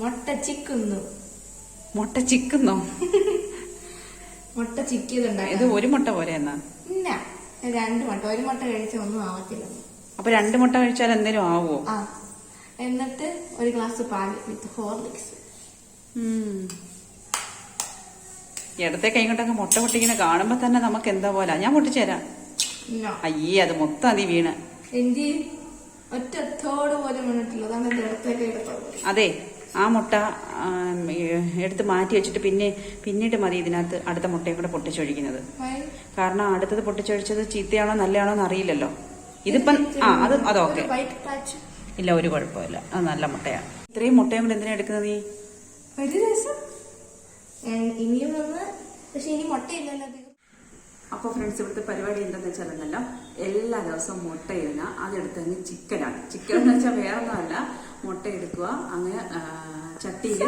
മുട്ട ചിക്കുന്നു. മുട്ട ചിക്കുന്നോ? മുട്ട ചിക്കിയതുണ്ടായി ഇത് ഒരു മുട്ട പോരെ എന്നാ? ഇല്ല രണ്ട് മുട്ട. ഒരു മുട്ട കഴിച്ച ഒന്നും ആവത്തില്ല. അപ്പൊ രണ്ട് മുട്ട കഴിച്ചാൽ എന്തേലും ആവോ? ആ എന്നിട്ട് ഒരു ഗ്ലാസ് പാൽ വിത്ത് ഹോർലിക്സ്. ഇടത്തെ കൈ കൊണ്ടൊക്കെ മുട്ട പൊട്ടിക്കുന്ന കാണുമ്പോ തന്നെ നമുക്ക് എന്താ പോലെ? ഞാൻ പൊട്ടിച്ചേരാം. അയ്യേ അത് മൊത്തം അതി വീണ്. ഒറ്റത്തോട് തോട് പോലും വീണിട്ടില്ല അതാണ് എന്റെ അടുത്തേക്ക് എടുത്തത്. അതെ ആ മുട്ട എടുത്ത് മാറ്റി വെച്ചിട്ട് പിന്നെ പിന്നീട് മതി ഇതിനകത്ത് അടുത്ത മുട്ടയും കൂടെ പൊട്ടിച്ചൊഴിക്കുന്നത്. കാരണം അടുത്തത് പൊട്ടിച്ചൊഴിച്ചത് ചീത്തയാണോ നല്ലയാണോ എന്ന് അറിയില്ലല്ലോ. ഇതിപ്പം ആ അത് അതൊക്കെ ഇല്ല ഒരു കുഴപ്പമില്ല. അത് നല്ല മുട്ടയാണ്. ഇത്രയും മുട്ടയും കൂടെ എന്തിനാ എടുക്കുന്നത് നീ? ഒരു രസം ഞാൻ ഇനിയും പക്ഷെ ഇനി മുട്ടയില്ലല്ലോ അപ്പോൾ ഫ്രണ്ട്സ് ഇവിടുത്തെ പരിപാടി എന്താണെന്ന് വെച്ചാലുണ്ടല്ലോ എല്ലാ ദിവസവും മുട്ട ഇടുന്ന അതെടുത്ത് അങ്ങ് ചിക്കനാണ്. ചിക്കൻ എന്ന് വെച്ചാൽ വേറെ ഒന്നുമല്ല മുട്ട എടുക്കുക അങ്ങ് ചട്ടിയിൽ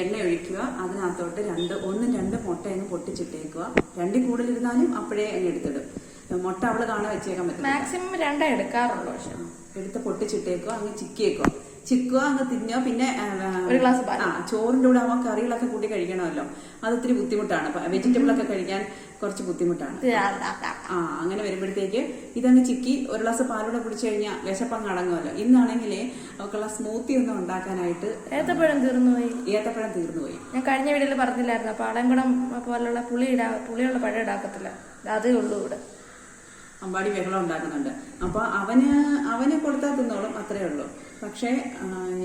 എണ്ണ ഒഴിക്കുക അതിനകത്തോട്ട് രണ്ട് ഒന്നും രണ്ട് മുട്ട അങ്ങ് പൊട്ടിച്ചിട്ടേക്കുക. രണ്ടിൽ കൂടുതലിരുന്നാലും അപ്പോഴേ അങ്ങ് എടുത്തിടും. മുട്ട അവൾ കാണാൻ വെച്ചേക്കാൻ പറ്റും മാക്സിമം രണ്ടാ എടുക്കാറുള്ളൂ പക്ഷെ. എടുത്ത് പൊട്ടിച്ചിട്ടേക്കുക അങ്ങ് ചിക്കിയേക്കുക. ചിക്കുക അങ്ങ് തിന്നുക പിന്നെ ഒരു ഗ്ലാസ്. ആ ചോറിന്റെ കൂടെ ആവുമ്പോൾ കറികളൊക്കെ കൂട്ടി കഴിക്കണമല്ലോ. അത് ഇത്തിരി ബുദ്ധിമുട്ടാണ്. വെജിറ്റബിൾ ഒക്കെ കഴിക്കാൻ കുറച്ച് ബുദ്ധിമുട്ടാണ്. ആ അങ്ങനെ വരുമ്പോഴത്തേക്ക് ഇതങ്ങ് ചിക്കി ഒരു ഗ്ലാസ് പാലൂടെ കുടിച്ചു കഴിഞ്ഞാൽ വിശപ്പങ്ങ് അടങ്ങുമല്ലോ. ഇന്നാണെങ്കിൽ അവക്കുള്ള സ്മൂത്തി ഒന്നും ഉണ്ടാക്കാനായിട്ട് ഏത്തപ്പഴം തീർന്നുപോയി. ഏത്തപ്പഴം തീർന്നുപോയി. ഞാൻ കഴിഞ്ഞ വീഡിയോയിൽ പറഞ്ഞില്ലായിരുന്നു. പാടംകുടം പോലുള്ള പുളി ഇടാ പുളിയുള്ള പഴം ഇടാക്കത്തില്ല. അതേ ഉള്ളൂ ഇവിടെ. അമ്പാടി ബഹളം ഉണ്ടാക്കുന്നുണ്ട്. അപ്പൊ അവന് അവന് കൊടുത്താൽ തിന്നോളും അത്രേ ഉള്ളൂ. പക്ഷേ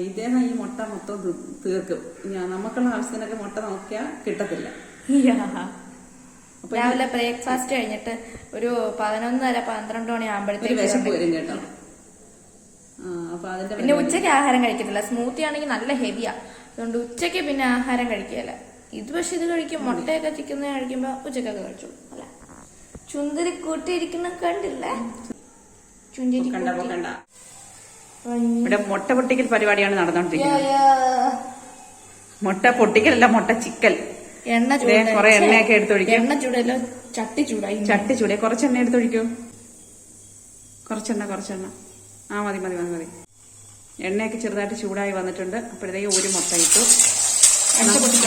ഇദ്ദേഹം ഈ മുട്ട മൊത്തം തീർക്കും. നമുക്കുള്ള ആവശ്യത്തിനൊക്കെ മുട്ട നോക്കിയാൽ കിട്ടത്തില്ല. രാവിലെ ബ്രേക്ക്ഫാസ്റ്റ് കഴിഞ്ഞിട്ട് ഒരു പതിനൊന്നര പന്ത്രണ്ട് മണി ആകുമ്പോഴത്തേക്ക് പിന്നെ ഉച്ചയ്ക്ക് ആഹാരം കഴിക്കത്തില്ല. സ്മൂത്തി ആണെങ്കിൽ നല്ല ഹെവിയാ അതുകൊണ്ട് ഉച്ചയ്ക്ക് പിന്നെ ആഹാരം കഴിക്കുകയില്ല. ഇത് പക്ഷെ ഇത് കഴിക്കും. മുട്ടയൊക്കെ ചിക്കുന്ന കഴിക്കുമ്പോ ഉച്ചക്കൊക്കെ കഴിച്ചു അല്ല ചുന്തിരി കൂട്ടിയിരിക്കുന്ന കണ്ടില്ലേ? ചുന്തിരി കണ്ട ഇവിടെ മുട്ട പൊട്ടിക്കൽ പരിപാടിയാണ് നടന്നുകൊണ്ടിരിക്കുന്നത് മുട്ട പൊട്ടിക്കലല്ല മുട്ട ചിക്കൽ. എണ്ണ കൊറേ എണ്ണയൊക്കെ എടുത്തൊഴിക്കും എണ്ണ ചൂടല്ലോ? ചട്ടി ചൂടായി. ചട്ടി ചൂടെ. കുറച്ച് എണ്ണ എടുത്തൊഴിക്കൂ കുറച്ചെണ്ണ കുറച്ചെണ്ണ ആ മതി മതി മതി മതി. എണ്ണയൊക്കെ ചെറുതായിട്ട് ചൂടായി വന്നിട്ടുണ്ട്. അപ്പോഴത്തേക്ക് ഒരു മുട്ട ഇട്ടു. നല്ല മുട്ട.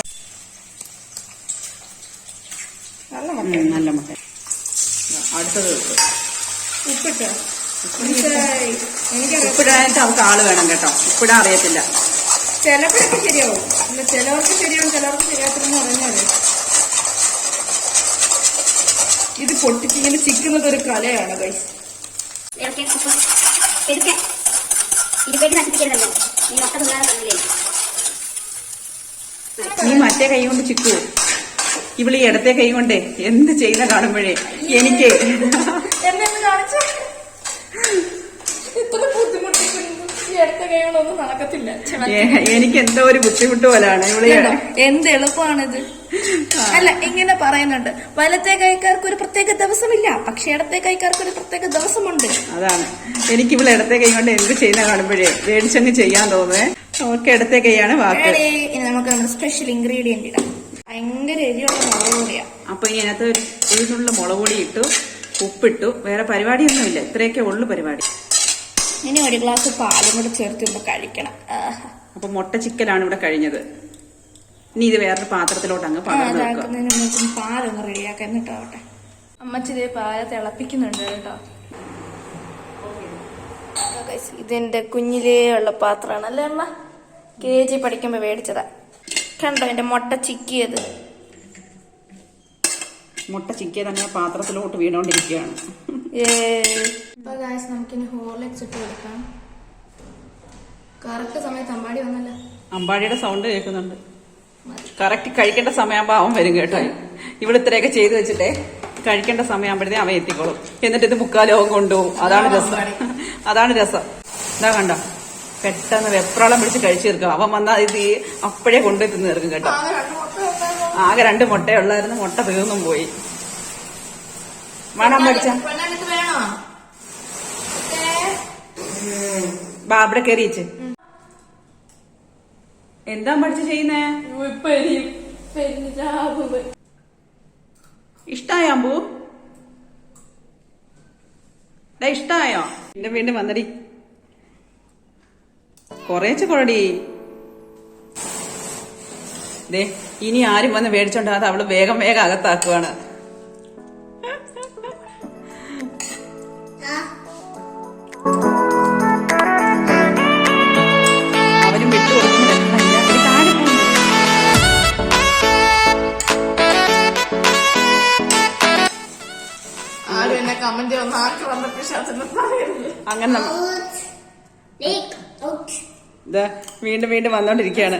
നല്ല മുട്ട. ഉപ്പിട്ടോ. എനിക്കറിയാം. ഉപ്പിടാനായിട്ട് അവർക്ക് ആൾ വേണം കേട്ടോ. ഉപ്പിടാൻ അറിയത്തില്ല. ചിലപ്പോഴൊക്കെ ശരിയാവും. അല്ല ചിലവർക്ക് ശരിയാവും ചിലവർക്ക് ശരിയാത്തില്ലെന്ന് പറഞ്ഞാൽ ഇത് പൊട്ടിച്ചിങ്ങനെ ചിക്കുന്നത് ഒരു കലയാണ് ഗൈസ് നീ മറ്റേ കൈ കൊണ്ട് ചിക്കൂ. ഇവൾ ഈ ഇടത്തെ കൈ കൊണ്ടേ എന്ത് ചെയ്യുന്ന കാണുമ്പോഴേ എനിക്ക്. എന്നെ ഒന്ന് കാണിച്ചു ഇത്ര ബുദ്ധിമുട്ടിക്കുന്നു. ഈ അടുത്ത കൈകളൊന്നും നടക്കത്തില്ല. എനിക്ക് എന്തോ ഒരു ബുദ്ധിമുട്ട് പോലാണ്? എന്ത് എളുപ്പമാണിത്. അല്ല ഇങ്ങനെ പറയുന്നുണ്ട്. വലത്തെ കൈക്കാർക്ക് ഒരു പ്രത്യേക ദിവസമില്ല പക്ഷെ ഇടത്തെ കൈക്കാർക്ക് ഒരു പ്രത്യേക ദിവസമുണ്ട്. അതാണ്. എനിക്ക് ഇവിടെ ഇടത്തെ കൈ കൊണ്ട് എന്ത് ചെയ്യുന്ന കാണുമ്പോഴേ മേടിച്ചങ്ങ് ചെയ്യാൻ തോന്നുന്നേ. ഓക്കെ ഇടത്തെ കൈയാണ് വാക്ക് ഇനി നമുക്ക് നമ്മുടെ സ്പെഷ്യൽ ഇൻഗ്രീഡിയന്റ് ഇടാം. ഭയങ്കര എരിയുള്ള മുളക് പൊടിയാ. അപ്പൊ ഇനി അതിനകത്ത് ഒരു ഉഴുന്നുള്ള മുളക് പൊടി ഇട്ടു. ഉപ്പിട്ടു. വേറെ പരിപാടിയൊന്നുമില്ല. ഇത്രയൊക്കെ ഉള്ളു പരിപാടി. ഇനി ഒരു ഗ്ലാസ് പാലും കൂടെ ചേർത്ത് ഇപ്പൊ കഴിക്കണം. അപ്പോൾ അപ്പൊ മുട്ട ചിക്കനാണ് ഇവിടെ കഴിഞ്ഞത്. ഇനി ഇത് വേറൊരു പാത്രത്തിലോട്ട് അങ്ങ് പകർന്നു പാലൊന്ന് റെഡിയാക്കാൻ കേട്ടോ അമ്മച്ചി അമ്മച്ചിത് പാല തിളപ്പിക്കുന്നുണ്ട് കേട്ടോ. ഇതെന്റെ കുഞ്ഞിലേ ഉള്ള പാത്രമാണ്. അല്ലേ അമ്മ? കെ ജി പഠിക്കുമ്പോ മേടിച്ചതാ. കണ്ടോ എന്റെ മുട്ട ചിക്കിയത്? മുട്ട ചിക്കിയ തന്നെ പാത്രത്തിലോട്ട് വീണോണ്ടിരിക്കുകയാണ്. നമുക്കിനി ഹോർലിക്സ് ഇട്ട് കൊടുക്കാം. കറക്റ്റ് സമയത്ത് അമ്പാടി വന്നല്ലോ. അമ്പാടിയുടെ സൗണ്ട് കേൾക്കുന്നുണ്ട്. കറക്റ്റ് കഴിക്കേണ്ട സമയമാകുമ്പോൾ അവൻ വരും കേട്ടോ. ഇവിടെ ഇത്രയൊക്കെ ചെയ്തു വെച്ചിട്ടേ കഴിക്കേണ്ട സമയമാകുമ്പോഴത്തേ അവൻ എത്തിക്കോളും. എന്നിട്ട് ഇത് മുക്കാലോകം കൊണ്ടുപോകും. അതാണ് രസം. അതാണ് രസം. ഇതാ കണ്ടോ? പെട്ടെന്ന് വെപ്രാളം പിടിച്ച് കഴിച്ചു തീർക്കും അവൻ വന്നാൽ ഇത് അപ്പോഴേ കൊണ്ടുപോയി തിന്ന് തീർക്കും കേട്ടോ. ആകെ രണ്ട് മുട്ടയുള്ളായിരുന്നു. മുട്ട തീർന്നും പോയി. മണം പഠിച്ച ബാബിടെ ബാ അവിടെ കയറിയിച്ച് എന്താ പഠിച്ച് ചെയ്യുന്നേ? ഇഷ്ടായോ എരിയും. പെരുന്നാവ് ഇഷ്ടായ അമ്പു? ഡാ ഇഷ്ടായോ? എന്റെ വീണ്ടും വന്നടി. കൊറേച്ച് കൊഴടി ദേ ഇനി ആരും വന്ന് മേടിച്ചോണ്ടാകാതെ അവൾ വേഗം വേഗം അകത്താക്കുവാണ്. അങ്ങനെ. വീണ്ടും വീണ്ടും എന്തിനാടാ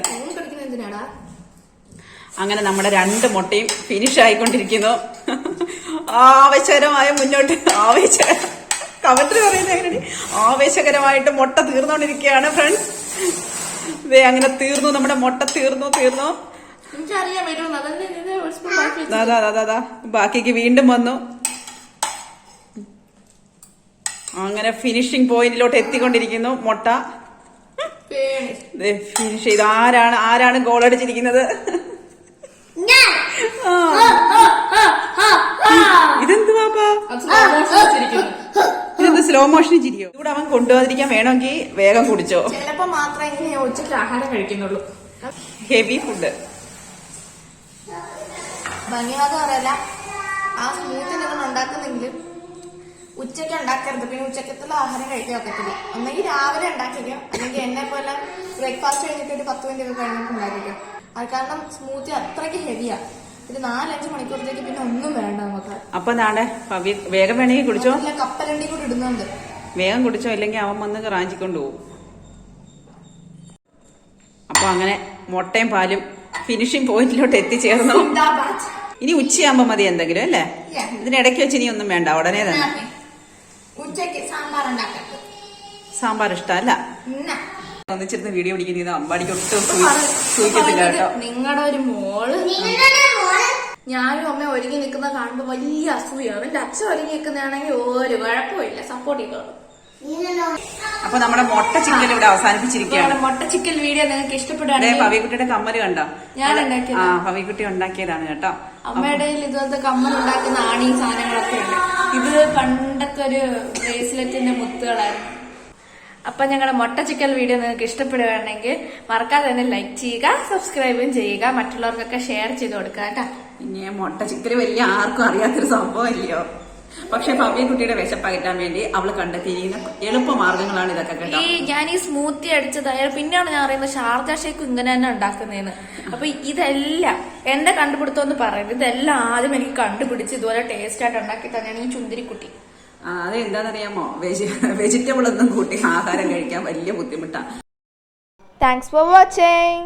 അങ്ങനെ നമ്മുടെ രണ്ട് മുട്ടയും ഫിനിഷ് ആയിക്കൊണ്ടിരിക്കുന്നു. ആവേശകരമായ മുന്നോട്ട് ആവേശ കമന്ററി പറയുന്നത് എങ്ങനെയാണ് ആവേശകരമായിട്ട് മുട്ട തീർന്നുകൊണ്ടിരിക്കുകയാണ് ഫ്രണ്ട്സ് ദേ അങ്ങനെ തീർന്നു നമ്മുടെ മുട്ട തീർന്നു തീർന്നു. ഇത് ബാക്കിക്ക് വീണ്ടും വന്നു. അങ്ങനെ ഫിനിഷിംഗ് പോയിന്റിലോട്ട് എത്തിക്കൊണ്ടിരിക്കുന്നു മുട്ട. ഫിനിഷ് ചെയ്ത്. ആരാണ് ആരാണ് ഗോൾ അടിച്ചിരിക്കുന്നത്. ഇതെന്ത് സ്ലോ മോഷൻ ചിരിയോ? ഇവിടെ അവൻ കൊണ്ടുപോകാതിരിക്കാൻ വേണമെങ്കിൽ വേഗം കുടിച്ചോ. ചിലപ്പോ മാത്രമേ ഇങ്ങനെ ഞാൻ ഉച്ചയ്ക്ക് ആഹാരം കഴിക്കുന്നുള്ളൂ. ഹെവി ഫുഡ് ഭംഗിവാദം പറയല്ല. ആ സ്മൂത്ത് നിങ്ങൾ ഉണ്ടാക്കുന്നെങ്കിൽ ഉച്ചയ്ക്ക് ഉണ്ടാക്കരുത്. പിന്നെ ഉച്ചക്കത്തുള്ള ആഹാരം കഴിക്കാൻ ഒക്കത്തില്ല. ഒന്നെങ്കിൽ രാവിലെ ഉണ്ടാക്കിക്കോ. അല്ലെങ്കിൽ എന്നെ പോലെ ബ്രേക്ക്ഫാസ്റ്റ് കഴിഞ്ഞിട്ട് ഒരു പത്ത് മിനിറ്റ് ഒക്കെ കഴിഞ്ഞിട്ട് അത് കാരണം സ്മൂത്തി അത്രയ്ക്ക് ഹെവിയാ ഒരു നാലഞ്ച് മണിക്കൂറത്തേക്ക് പിന്നെ ഒന്നും വേണ്ട നമുക്ക്. അപ്പൊ നാടെ പവി വേഗം വേണമെങ്കിൽ കുടിച്ചോ. കപ്പലണ്ടി കൂടി ഇടുന്നുണ്ട്. വേഗം കുടിച്ചോ ഇല്ലെങ്കിൽ അവൻ വന്ന് റാഞ്ചിക്കൊണ്ട് പോകും. അപ്പൊ അങ്ങനെ മുട്ടയും പാലും ഫിനിഷിംഗ് പോയിന്റിലോട്ട് എത്തിച്ചേർന്നു. ഇനി ഉച്ചയാകുമ്പോ മതി എന്തെങ്കിലും അല്ലേ. ഇതിനിടയ്ക്ക് വെച്ച് ഇനി ഒന്നും വേണ്ട ഉടനെ തന്നെ. സാമ്പാർ ഇഷ്ടല്ല സാമ്പാർ ഇഷ്ടമല്ല. ഒന്നിച്ചിരുന്ന് വീഡിയോ പിടിക്കുന്നത് അമ്പാടിക്ക് ഒട്ടും സൂചി- സൂചിക്കത്തില്ല കേട്ടോ. നിങ്ങളുടെ ഒരു മോൾ നിങ്ങളുടെ മോൾ? ഞാനും അമ്മ ഒരുങ്ങി നിൽക്കുന്ന കാണുമ്പോ വലിയ അസൂയാണ്. എന്റെ അച്ഛൻ ഒരുങ്ങി നിൽക്കുന്നതാണെങ്കിൽ ഒരു കുഴപ്പമില്ല സപ്പോർട്ട് ചെയ്തോളൂ. അപ്പൊ നമ്മുടെ മുട്ട ചിക്കൻ ഇവിടെ അവസാനിപ്പിച്ചിരിക്കുകയാണ്. നമ്മുടെ മുട്ട ചിക്കൻ വീഡിയോ നിങ്ങൾക്ക് ദേ, ഇഷ്ടപ്പെടുകയാണെങ്കിൽ പവിക്കുട്ടിയുടെ കമ്മൽ കണ്ടോ? ഞാൻ ഉണ്ടാക്കിയതാ. ആ പവിക്കുട്ടി ഉണ്ടാക്കിയതാണ് കേട്ടോ. അമ്മയുടെ ഇതുപോലത്തെ കമ്മൽ ഉണ്ടാക്കുന്ന ആണി സാധനങ്ങളൊക്കെ ഉണ്ട്. ഇത് പണ്ടത്തെ ഒരു ബ്രേസ്ലെറ്റിന്റെ മുത്തുകളായിരുന്നു. അപ്പൊ ഞങ്ങളുടെ മുട്ട ചിക്കൽ വീഡിയോ നിങ്ങൾക്ക് ഇഷ്ടപ്പെടുകയാണെങ്കിൽ മറക്കാതെ തന്നെ ലൈക്ക് ചെയ്യുക സബ്സ്ക്രൈബും ചെയ്യുക മറ്റുള്ളവർക്കൊക്കെ ഷെയർ ചെയ്ത് കൊടുക്കുക കേട്ടോ. ഇനി മുട്ട ചിക്കൽ വലിയ ആർക്കും അറിയാത്തൊരു സംഭവം ഇല്ലയോ പക്ഷെ പവിക്കുട്ടിയുടെ വിശപ്പകറ്റാൻ വേണ്ടി അവൾ കണ്ടെത്തിയിരിക്കുന്ന എളുപ്പ മാർഗങ്ങളാണ് ഇതൊക്കെ കേട്ടോ. ഈ ഞാൻ ഈ സ്മൂത്തി അടിച്ചതായ പിന്നെയാണ് ഞാൻ അറിയുന്നത് ഷാർജ ഷേക്ക് ഇങ്ങനെ തന്നെ ഉണ്ടാക്കുന്നതെന്ന് അപ്പൊ ഇതെല്ലാം എന്റെ കണ്ടുപിടുത്തം എന്ന് പറയുന്നത് ഇതെല്ലാം ആദ്യം എനിക്ക് കണ്ടുപിടിച്ച് ഇതുപോലെ ടേസ്റ്റ് ആയിട്ട് ഉണ്ടാക്കി തന്നെയാണ് ഈ ചുന്തിരിക്കുട്ടി. ആ, അത് എന്താണെന്നറിയാമോ വെജി വെജിറ്റബിൾ ഒന്നും കൂട്ടി ആഹാരം കഴിക്കാൻ വലിയ ബുദ്ധിമുട്ടാണ് താങ്ക്സ് ഫോർ വാച്ചിങ്